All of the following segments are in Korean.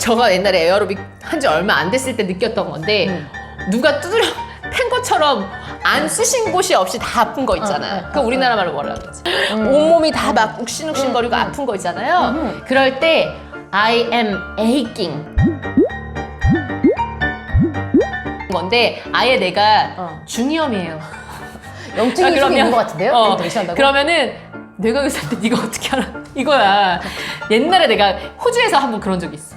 저가 옛날에 에어로빅 한 지 얼마 안 됐을 때 느꼈던 건데 누가 두드려 팬 것처럼 안 쑤신 곳이 없이 다 아픈 거 있잖아. 어, 어, 그 우리나라 말로 뭐라 그러지? 온몸이 다 막 욱신욱신거리고 아픈 거 있잖아요. 그럴 때 I am aching 건데 아예 내가 어. 중이염이에요. 영증이 좀 있는 것 같은데요? 어, 어, 의심한다고? 그러면은 내가 의사인데 네가 어떻게 알아? 이거야. 옛날에 내가 호주에서 한 번 그런 적이 있어.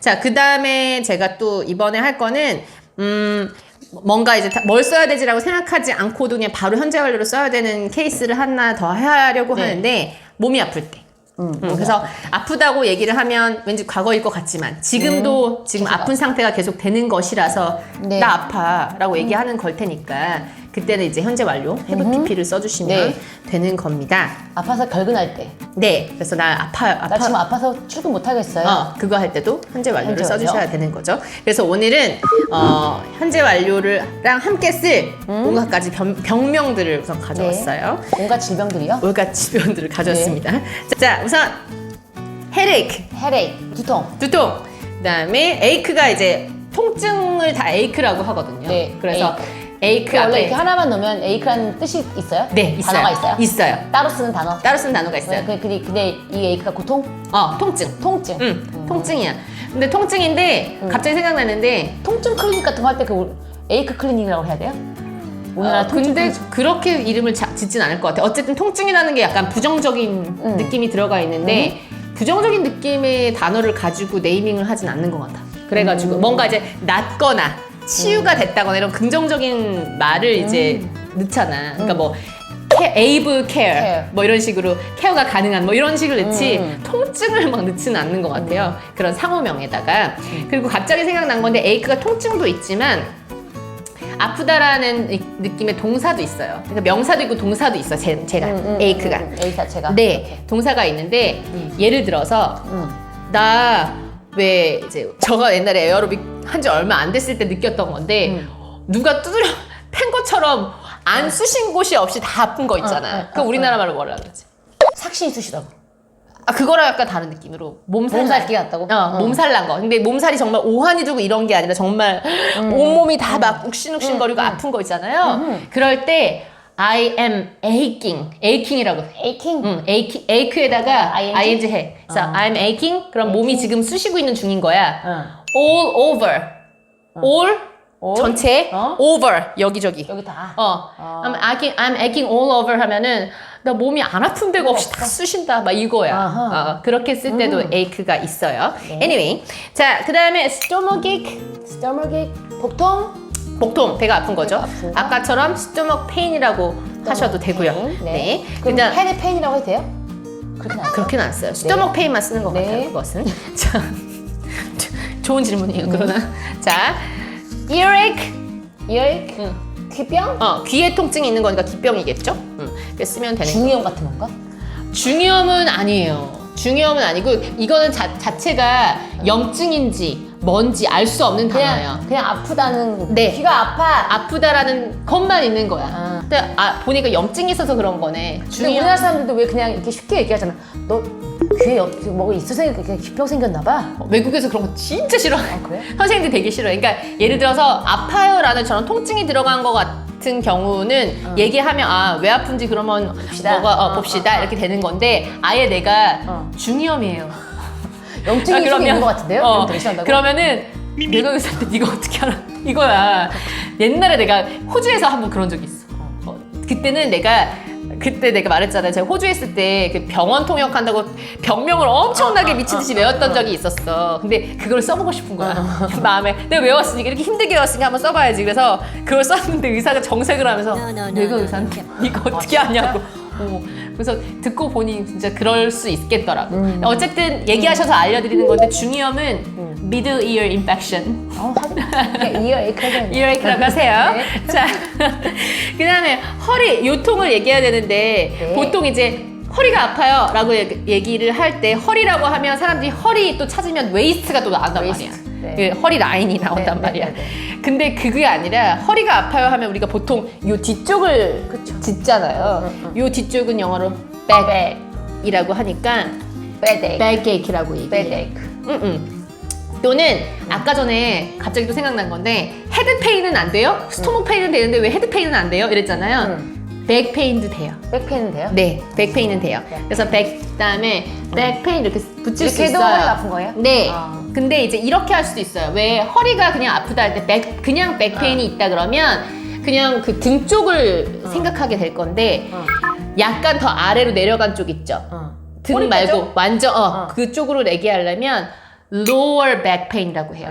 자, 그 다음에 제가 또 이번에 할 거는, 음, 뭔가 이제 다- 뭘 써야 되지라고 생각하지 않고도 그냥 바로 현재 완료로 써야 되는 케이스를 하나 더 하려고 네. 하는데, 몸이 아플 때. 음, 음, 그래서 아프다고 얘기를 하면 왠지 과거일 것 같지만 지금도 지금 계속 아픈 상태가 계속 되는 것이라서 네. 나 아파라고 얘기하는 걸 테니까 그때는 이제 현재 완료 have pp를 써주시면 네. 되는 겁니다. 아파서 결근할 때. 네, 그래서 나 아파요, 나 아파. 지금 아파서 출근 못 하겠어요. 어, 그거 할 때도 현재 완료를 현재 완료. 써주셔야 되는 거죠. 그래서 오늘은 어, 현재 완료를랑 함께 쓸 음. 온갖 가지 병, 병명들을 우선 가져왔어요. 온갖 질병들이요. 온갖 질병들을 가져왔습니다. 네. 자, 우선 헤레이크 헤레이, 두통. 두통. 그다음에 에이크가 이제 통증을 다 에이크라고 하거든요. 네, 그래서 에이크, 그 원래 앞에 이렇게 하나만 넣으면 에이크라는 뜻이 있어요? 네 있어요. 단어가 있어요? 있어요. 따로 쓰는 단어. 따로 쓰는 단어가 있어요. 네, 그, 근데, 이 에이크가 고통? 어 통증. 통증. 응 통증이야. 근데 통증인데 음. 갑자기 생각나는데 통증 클리닉 같은 거 할 때 그 에이크 클리닉이라고 해야 돼요? 우리나라 어, 통증 근데. 그렇게 이름을 자- 짓진 않을 것 같아요. 어쨌든 통증이라는 게 약간 부정적인 음. 느낌이 들어가 있는데 부정적인 느낌의 단어를 가지고 네이밍을 하진 않는 것 같아. 그래가지고 음. 뭔가 이제 낫거나 치유가 됐다거나 이런 긍정적인 말을 이제 넣잖아. 그러니까 뭐 케, 음. care. 뭐 이런 식으로 케어가 가능한 뭐 이런 식을 넣지 음. 통증을 막 넣지는 않는 것 같아요. 그런 상호명에다가 그리고 갑자기 생각난 건데 에이크가 통증도 있지만 아프다라는 이- 느낌의 동사도 있어요. 그러니까 명사도 있고 동사도 있어. 제, 제가 음, 음, 에이크가. 음, 음, 에이 자체가. 네, 동사가 있는데 예를 들어서 음. 나 왜 이제 저가 옛날에 에어로빅 한 지 얼마 안 됐을 때 느꼈던 건데 음. 누가 두드려 팬 것처럼 안 쑤신 곳이 없이 다 아픈 거 있잖아. 어, 어, 그 어, 우리나라 말로 뭐라 그러지? 삭신이 쑤시다고. 아 그거랑 약간 다른 느낌으로 몸살 몸살기 같다고? 어, 몸살 난 거. 근데 몸살이 정말 오한이 두고 이런 게 아니라 정말 음. 온몸이 다 막 욱신욱신거리고 아픈 거 있잖아요. 음. 그럴 때 I am aching, aching이라고 해. 에이킹. 응, ache, ache에다가 ing? ing 해. 그래서 어. I'm aching. 그럼 몸이 지금 쑤시고 있는 중인 거야. 응. All over. All, All? 전체 어? over 여기저기. 여기 다. 어, 어. I'm aching, I'm aching all over 하면은 나 몸이 안 아픈 데가 없이 다 쑤신다 막 이거야. 아하. 어, 그렇게 쓸 때도 음. ache가 있어요. 네. Anyway, 자 그다음에 stomachache, 스토머기 복통. 복통 배가 아픈 거죠. 배가 아픈 거. 아까처럼 stomach pain이라고 하셔도 되고요. 네. 네. 그럼 그다음 헤드 페인이라고 해도 돼요? 그렇게 나. 그렇게는 안 써요. 스토먹 페인만 쓰는 것 네. 같아요. 그것은. 자, 좋은 질문이에요. 그러나 자, earache. 이어익. 응. 귀병? 어, 귀에 통증이 있는 거니까 귀병이겠죠? 응. 쓰면 되는. 중이염 같은 건가? 중이염은 아니에요. 중이염은 아니고 이거는 자, 자체가 염증인지 뭔지 알 수 없는 단어예요. 그냥 그냥 아프다는. 네. 귀가 아파. 아프다라는 것만 있는 거야. 아. 근데 아, 보니까 염증이 있어서 그런 거네. 근데 중이염. 우리나라 사람들도 왜 그냥 이렇게 쉽게 얘기하잖아. 너 귀에 여- 뭐가 있어서 귀병 생겼나 봐. 외국에서 그런 거 진짜 싫어. 아 그래? 선생님들 되게 싫어요. 그러니까 예를 들어서 아파요라는 저런 통증이 들어간 것 같은 경우는 얘기하면 아 왜 아픈지 그러면 봅시다. 뭐가 어, 어, 봅시다 이렇게 되는 건데 아예 내가 어. 중이염이에요. 염증이 좀 있는 것 같은데요? 어, 싫어한다고? 그러면은 내가 의사인데 네가 어떻게 알아? 이거야. 옛날에 내가 호주에서 한 번 그런 적이 있어. 어, 그때는 내가 그때 내가 말했잖아요. 제가 호주에 있을 때 그 병원 통역한다고 병명을 엄청나게 미친 듯이 외웠던 적이 있었어. 근데 그걸 써보고 싶은 거야. 그 마음에 내가 외웠으니까 이렇게 힘들게 외웠으니까 한번 써봐야지. 그래서 그걸 썼는데 의사가 정색을 하면서 내가 의사인데 네가 어떻게 아냐고. 어, 그래서 듣고 보니 진짜 그럴 수 있겠더라고. 어쨌든 얘기하셔서 알려드리는 건데 중이염은 middle ear infection. 어, 하자. 이어이크라고 하세요. 네. 자, 그 다음에 허리, 요통을 얘기해야 되는데, 네. 보통 이제 허리가 아파요 라고 얘기- 얘기를 할 때 허리라고 하면 사람들이 허리 또 찾으면 웨이스트가 또 나온단 웨이스트. 말이야 네. 그 허리 라인이 나온단 네, 네, 말이야 네, 네. 근데 그게 아니라 허리가 아파요 하면 우리가 보통 요 뒤쪽을 그쵸. 짚잖아요 응, 요 뒤쪽은 영어로 백, back이라고 하니까 백에이크, backache라고 얘기해. 응, 응. 또는 아까 전에 갑자기 또 생각난 건데 헤드 페인은 안 돼요? 스토머 페인은 되는데 왜 헤드 페인은 안 돼요? 이랬잖아요. 응. 백 페인도 돼요. 백페인은 돼요? 네, 백 페인은 돼요. 네. 그래서 백 그다음에 백 페인 이렇게 붙일 수 이렇게 해도 있어요. 허리가 아픈 거예요? 네. 아. 근데 이제 이렇게 할 수도 있어요. 왜 허리가 그냥 아프다 할 때 백 그냥 백 페인이 있다 그러면 그냥 그 등 쪽을 생각하게 될 건데 어. 약간 더 아래로 내려간 쪽 있죠. 어. 등 허리 말고? 완전 어, 어. 그쪽으로 얘기하려면 lower back pain이라고 해요.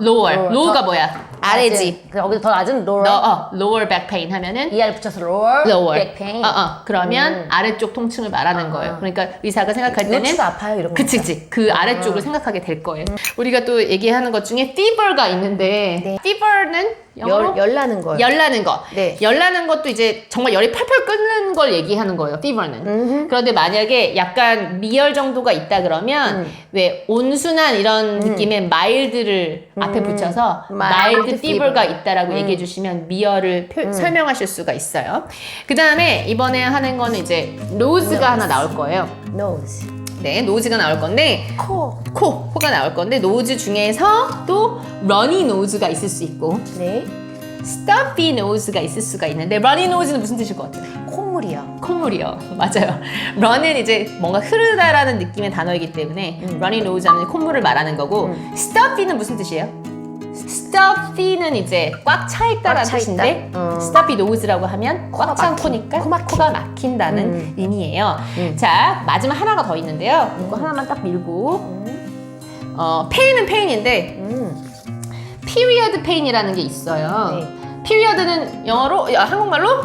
lower. lower. 더 뭐야? 아래지. 그 여기서 더 낮은 lower. 너 어, lower back pain 하면은 ER 붙여서 lower. lower. back pain. 어, 어. 그러면 음. 아래쪽 통증을 말하는 아. 거예요. 그러니까 의사가 생각할 때는 요추가 아파요 이런 거. 그치 그치 그 아래쪽을 생각하게 될 거예요. 우리가 또 얘기하는 것 중에 fever가 있는데 네. fever는 영어로 열 열 나는 거. 열나는 거. 네. 열나는 것도 이제 정말 열이 펄펄 끓는 걸 얘기하는 거예요. fever는. 음흠. 그런데 만약에 약간 미열 정도가 있다 그러면 음. 왜 온순한 이런 느낌의 마일드를 앞에 음. 붙여서 마일드 피버가 fever. 있다라고 음. 얘기해 주시면 미열을 표- 설명하실 수가 있어요. 그 다음에 이번에 하는 거는 이제 노즈가 하나 나올 거예요. nose. 네, 노즈가 나올 건데 코. 코, 코가 나올 건데 노즈 중에서 또 러니 노즈가 있을 수 있고 네. stuffy nose가 있을 수가 있는데 runny nose는 무슨 뜻일 것 같아요? 콧물이요. 콧물이요. 맞아요. run은 이제 뭔가 흐르다라는 느낌의 단어이기 때문에 음. runny nose 하면 콧물을 말하는 거고 음. stuffy는 무슨 뜻이에요? Stuffy는 이제 꽉 차 있다라는 꽉차 뜻인데? 어. stuffy nose라고 하면 코가 꽉찬 막힌, 코니까 코 막힌. 코가 막힌다는 음. 의미예요. 음. 자 마지막 하나가 더 있는데요. 이거 하나만 딱 밀고 음. 어, 페인은 페인인데 음. period pain이라는 게 있어요. 네. period는 영어로 야, 한국말로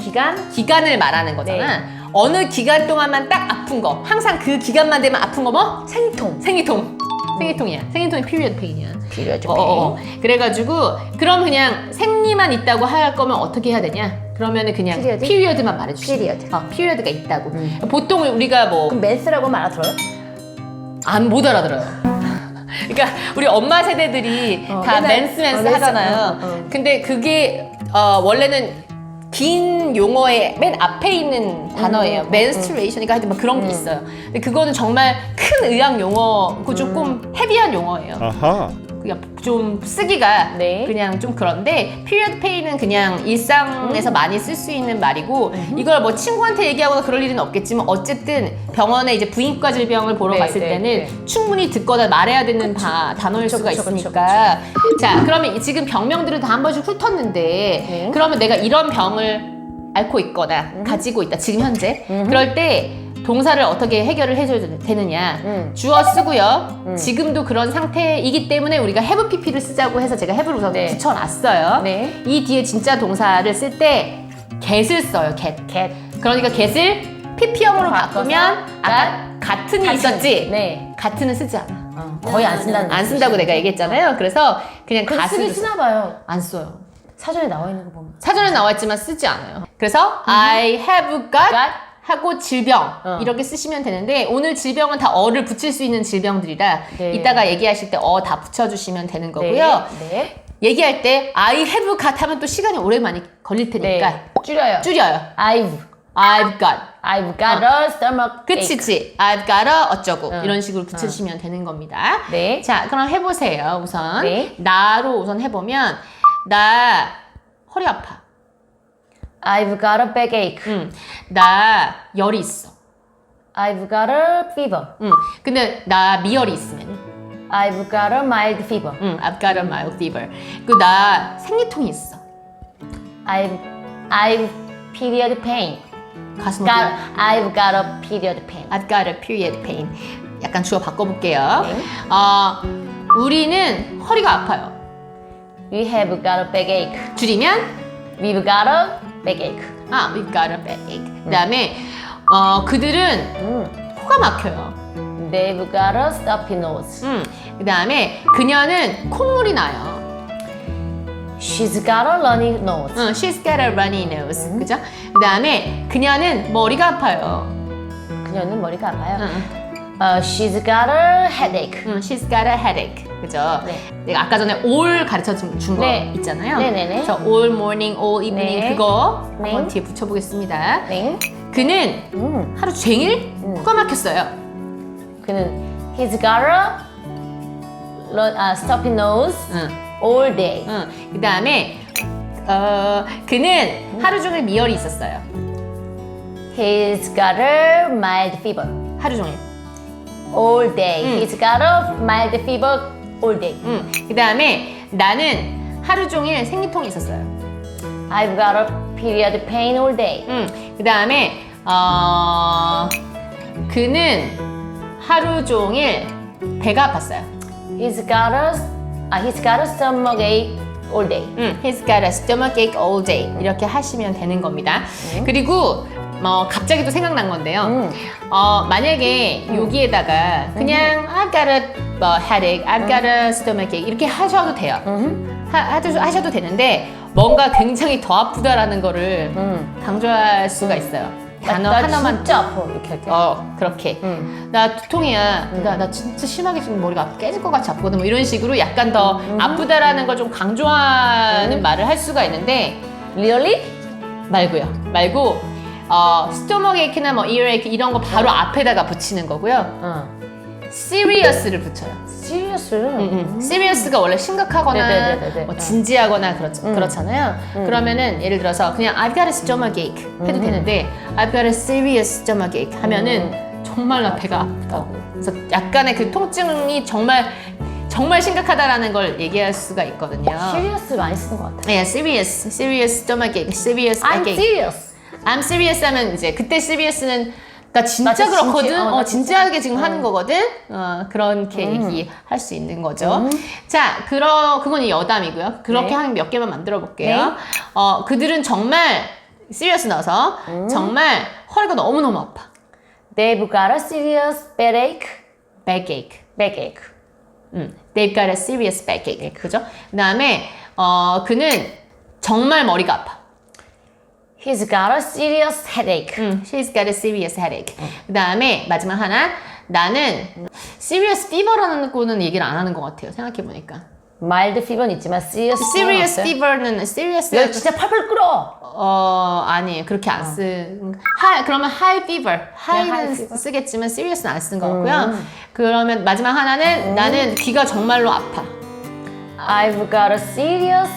기간. 기간을 말하는 거잖아. 네. 어느 기간 동안만 딱 아픈 거. 항상 그 기간만 되면 아픈 거 뭐? 생통. 생리통. 생리통이야. 생리통이 period pain이야. period 어, 어, 어. 그래가지고 그럼 그냥 생리만 있다고 할 거면 어떻게 해야 되냐? 그러면은 그냥 Period? period만 말해주시. period. 어, period가 있다고. 음. 보통 우리가 뭐 그럼 men스라고 하면 알아들어요? 안 못 알아들어요. 그러니까 우리 엄마 세대들이 어, 다 맨날- 맨스 맨스 어, 맨스, 하잖아요. 어, 어. 근데 그게 어, 원래는 긴 용어의 맨 앞에 있는 단어예요. 음, 음, menstruation이니까 하여튼 뭐 그런 게 음. 있어요. 근데 그거는 정말 큰 의학 용어고 조금 헤비한 용어예요. 아하. 그냥 좀 쓰기가 네. 그냥 좀 그런데 period pain은 그냥 일상에서 많이 쓸 수 있는 말이고 이걸 뭐 친구한테 얘기하거나 그럴 일은 없겠지만 어쨌든 병원에 이제 부인과 질병을 보러 네, 갔을 네, 때는 네. 충분히 듣거나 말해야 되는 다 단어일 그쵸, 수가 그쵸, 그쵸, 있으니까. 자 그러면 이- 지금 병명들을 다 한 번씩 훑었는데 네. 그러면 내가 이런 병을 앓고 있거나 가지고 있다. 지금 현재? 그럴 때 동사를 어떻게 해결을 해줘야 되느냐 음. 주어 쓰고요. 음. 지금도 그런 상태이기 때문에 우리가 have pp를 쓰자고 해서 제가 have를 우선 네. 붙여놨어요. 네. 이 뒤에 진짜 동사를 쓸 때 get을 써요. get. get. 그러니까 get을 pp형으로 바꾸면 아까 같은이 같은. 있었지? 네. 같은은 쓰지 않아. 어, 거의 안 쓴다는 안 쓴다고 내가 얘기했잖아요. 그래서 그냥 그 쓰긴 쓰나 봐요. 안 써요. 사전에 나와 있는 거 보면. 사전에 나와 있지만 쓰지 않아요. 그래서 I have got. 하고 질병 어. 이렇게 쓰시면 되는데 오늘 질병은 다 어를 붙일 수 있는 질병들이라 네. 이따가 얘기하실 때 어 다 붙여주시면 되는 거고요. 네. 네. 얘기할 때 I have got 하면 또 시간이 오래 많이 걸릴 테니까 네. 줄여요. 줄여요. I've I've got I've got a stomach. 그치지 I've got a 어쩌고 응. 이런 식으로 붙여주시면 되는 겁니다. 네. 자 그럼 해보세요 우선 네. 나로 우선 해보면 나 허리 아파. I've got a backache. 응. 나 열이 있어. I've got a fever. 응. 근데 나 미열이 있으면 I've got a mild fever. 응. I've got a mild fever. 그나 생리통이 있어. I've I've period pain. 가슴 Got, 아프면 I've got a period pain. I've got a period pain. 약간 주어 바꿔볼게요. 네. 어, 우리는 허리가 아파요. We have got a backache. 줄이면 We've got a backache. 아, we've got a backache. 그다음에 어, 그들은 음. 코가 막혀요. They've got a stuffy nose. 음. 그다음에 그녀는 콧물이 나요. She's got a runny nose. 응, she's got a runny nose. 그죠? 그다음에 그녀는 머리가 아파요. 그녀는 머리가 아파요. 응. 어, she's got a headache. 응, she's got a headache. 그죠? 네. 내가 아까 전에 all 가르쳐 준거 네. 있잖아요. 네네네. 그래서 all morning, all evening 네. 그거 네. 한번 뒤에 붙여보겠습니다. 네. 그는 음. 하루 종일 코가 막혔어요. 그는 he's got a lo- 아, stuffy nose 응. all day. 응. 그 다음에 어, 그는 하루 종일 미열이 있었어요. He's got a mild fever 하루 종일. all day. 음. He's got a mild fever all day. 응. 그 다음에 나는 하루 종일 생리통이 있었어요. I've got a period pain all day. 응. 그 다음에 어, 그는 하루 종일 배가 아팠어요. He's got a 아, he's got a stomach ache all day. 응. He's got a stomach ache all day. 이렇게 하시면 되는 겁니다. 그리고 뭐 갑자기 또 생각난 건데요. 음. 어, 만약에 여기에다가 그냥 I've got a 뭐, headache, I've got a stomach ache 이렇게 하셔도 돼요. 음. 하, 하셔도, 하셔도 되는데 뭔가 굉장히 더 아프다라는 거를 음. 강조할 수가 있어요. 단어 나 하나만 진짜 아파 이렇게 할게. 어 그렇게 음. 나 두통이야 나, 나 진짜 심하게 지금 머리가 깨질 것 같이 아프거든 뭐 이런 식으로 약간 더 아프다라는 걸 좀 강조하는 말을 할 수가 있는데 Really? 말고요 말고 어 스토머그 에이크나 뭐 이어 에이크 이런 거 바로 앞에다가 붙이는 거고요 어. serious를 붙여요 Serious? 음. serious가 원래 심각하거나 네네네네네. 뭐 진지하거나 그렇, 그렇잖아요. 그러면은 예를 들어서 그냥 I've got a stomach ache 해도 되는데 I've got a serious stomach ache 하면은 정말 나 배가 아프다고. 그래서 약간의 그 통증이 정말 정말 심각하다라는 걸 얘기할 수가 있거든요. Serious 많이 쓰는 것 같아. 네, serious, serious stomach ache, serious I'm ache. serious. I'm serious 하면 이제 그때 serious는 나 진짜 나 진짜 그렇거든. 진지- 어, 어, 나 진지하게 지금 하는 거거든. 어, 그렇게 얘기할 수 있는 거죠. 음. 자, 그러 그건 이 여담이고요. 그렇게 네. 한몇 개만 만들어 볼게요. 네. 어, 그들은 정말 serious 넣어서 음. 정말 허리가 너무 너무 아파. They've got a serious backache. backache. backache. 음, they've got a serious backache. 그죠? 그다음에 어, 그는 정말 머리가 아파. He's got a serious headache. 음, she's got a serious headache. 그 다음에 마지막 하나, 나는 serious fever라는 거는 얘기를 안 하는 것 같아요. 생각해 보니까. mild fever는 있지만 serious serious fever는 fever는 serious. 야, 진짜 팔팔 끓어. 어 아니 그렇게 안 쓰. 하 그러면 high fever, high는 high fever. 쓰겠지만 serious는 안 쓴 것 같고요. 그러면 마지막 하나는 나는 귀가 정말로 아파. I've got a serious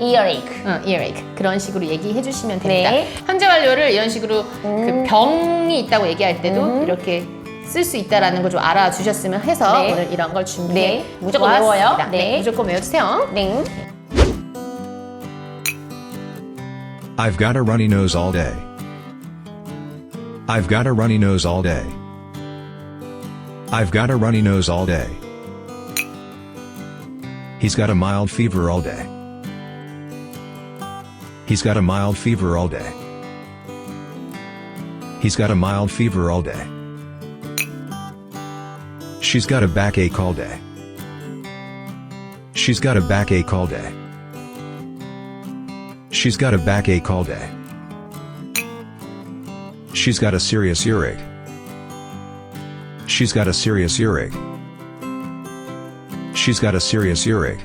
earache. 응, earache 그런 식으로 얘기해 주시면 됩니다. 네. 현재 완료를 이런 식으로 그 병이 있다고 얘기할 때도 이렇게 쓸 수 있다라는 걸 좀 알아주셨으면 해서 네. 오늘 이런 걸 준비해 네. 무조건 보았습니다. 외워요. 네. 네. 무조건 외워주세요. 네. I've got a runny nose all day. I've got a runny nose all day. I've got a runny nose all day. He's got a mild fever all day. He's got a mild fever all day. He's got a mild fever all day. She's got a backache all day. She's got a backache all day. She's got a backache all day. She's got a serious earache. She's got a serious earache. She's got a serious earache.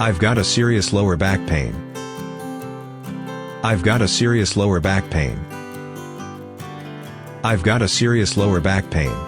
I've got a serious lower back pain. I've got a serious lower back pain. I've got a serious lower back pain.